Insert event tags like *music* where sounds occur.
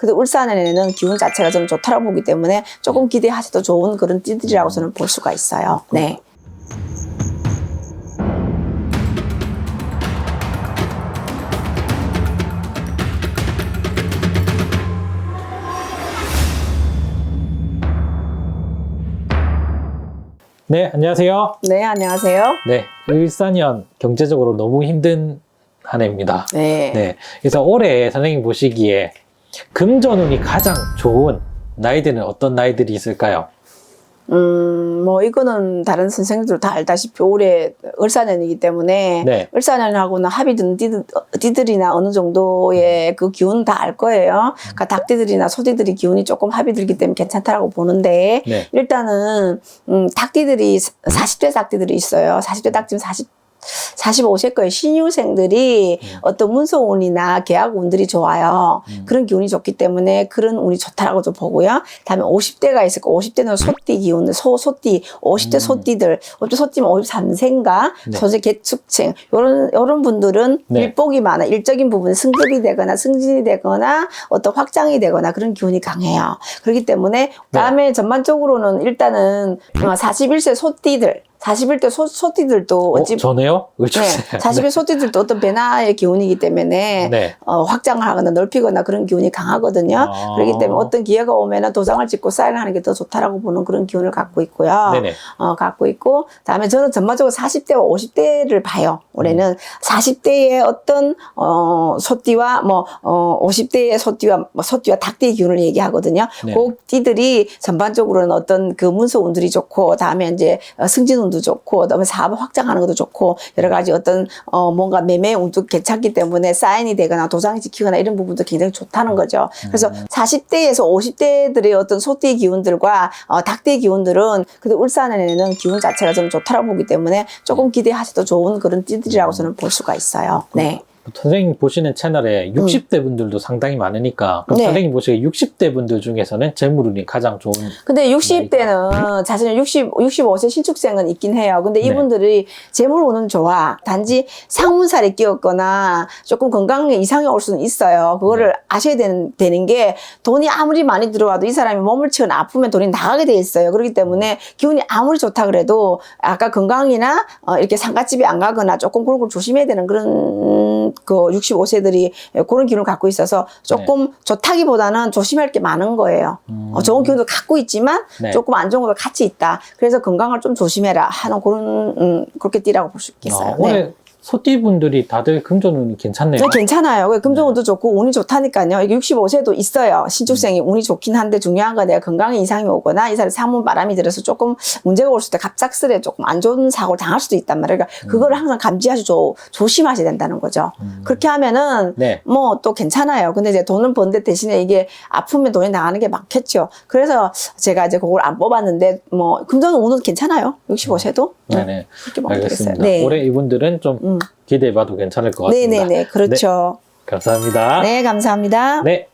근데 울산에는 기운 자체가 좀 좋다고 보기 때문에 조금 기대하셔도 좋은 그런 띠들이라고 저는 볼 수가 있어요. 네. 네, 안녕하세요. 네, 안녕하세요. 네, 일산년 경제적으로 너무 힘든 한 해입니다. 네. 네, 그래서 올해 선생님 보시기에 금전운이 가장 좋은 나이들은 어떤 나이들이 있을까요? 음, 뭐, 이거는 다른 선생님들 다 알다시피 올해 을사년이기 때문에 네. 을사년하고는 합이 든 띠들, 띠들이나 어느 정도의 그 기운은 다 알 거예요. 그러니까 닭띠들이나 소띠들이 기운이 조금 합이 들기 때문에 괜찮다라고 보는데 네. 일단은 음, 닭띠들이 40대 닭띠들이 있어요. 40대 닭띠면 40 45세 거의 신유생들이 어떤 문서운이나 계약운들이 좋아요. 음. 그런 기운이 좋기 때문에 그런 운이 좋다라고 좀 보고요. 다음에 50대가 있을 거 50대는 소띠 기운, 소, 소띠, 50대 음. 소띠들, 50대 소띠면 53세인가, 네. 소재 개축생, 요런, 요런 분들은 네. 일복이 많아. 일적인 부분에 승급이 되거나 승진이 되거나 어떤 확장이 되거나 그런 기운이 강해요. 그렇기 때문에 다음에 전반적으로는 일단은 어, 41세 소띠들, 41대 소, 소띠들도 어, 어찌 저네요? 네, 을주세. 40일 *laughs* 소띠들도 어떤 변화의 기운이기 때문에 네. 어, 확장을 하거나 넓히거나 그런 기운이 강하거든요. 아. 그렇기 때문에 어떤 기회가 오면은 도장을 찍고 사인을 하는 게 더 좋다라고 보는 그런 기운을 갖고 있고요. 네네. 어, 갖고 있고, 다음에 저는 전반적으로 40대와 50대를 봐요. 올해는 40대의 어떤, 어, 소띠와 뭐, 어, 50대의 소띠와, 뭐, 소띠와 닭띠의 기운을 얘기하거든요. 네. 그 띠들이 전반적으로는 어떤 그 문서 운들이 좋고, 다음에 이제 어, 승진 운도 좋고, 그다음에 사업을 확장하는 것도 좋고, 여러 가지 어떤, 어, 뭔가 매매 운도 괜찮기 때문에 사인이 되거나 도장이 찍히거나 이런 부분도 굉장히 좋다는 거죠. 그래서 음. 40대에서 50대들의 어떤 소띠 기운들과 어, 닭띠 기운들은 그래도 울산에는 기운 자체가 좀 좋다고 보기 때문에 조금 기대하셔도 좋은 그런 띠들이라고 저는 볼 수가 있어요. 네. 선생님 보시는 채널에 60대 분들도 상당히 많으니까 그럼 네. 선생님 보시기에 60대 분들 중에서는 재물운이 가장 좋은 근데 60대는 자신은 60, 65세 신축생은 있긴 해요. 근데 네. 이분들이 재물 오는 좋아. 단지 상문살이 끼었거나 조금 건강에 이상이 올 수는 있어요. 그거를 네. 아셔야 되는, 되는 게 돈이 아무리 많이 들어와도 이 사람이 몸을 치거나 아프면 돈이 나가게 돼 있어요. 그렇기 때문에 기운이 아무리 좋다 그래도 아까 건강이나 어, 이렇게 상가집에 안 가거나 조금 그런 걸 조심해야 되는 그런 그 65세들이 그런 기운을 갖고 있어서 조금 좋다기보다는 조심할 게 많은 거예요. 음. 어, 좋은 기운도 갖고 있지만 네. 조금 안 좋은 것도 같이 있다. 그래서 건강을 좀 조심해라 하는 그런 음, 그렇게 띠라고 볼 수 있겠어요. 아, 올해 소띠 분들이 다들 금전운이 괜찮네요. 네, 괜찮아요. 그 금전운도 좋고 운이 좋다니까요. 이게 65세도 있어요. 신축생이 운이 좋긴 한데 중요한 건 내가 건강에 이상이 오거나 이 사람이 상문 바람이 들어서 조금 문제가 올 수도 갑작스레 조금 안 좋은 사고를 당할 수도 있단 말이에요. 그러니까 그거를 항상 감지하시고 조심하셔야 된다는 거죠. 음. 그렇게 하면은 네. 뭐또 괜찮아요. 근데 이제 돈은 번데 대신에 이게 아프면 돈이 나가는 게 많겠죠. 그래서 제가 이제 그걸 안 뽑았는데 뭐 금전은 운은 괜찮아요. 65세도. 네 네. 그렇게 보면 되겠어요. 알겠습니다. 네. 올해 이분들은 좀 음. 기대해봐도 괜찮을 것 같습니다. 네네네. 그렇죠. 감사합니다. 네, 감사합니다. 네.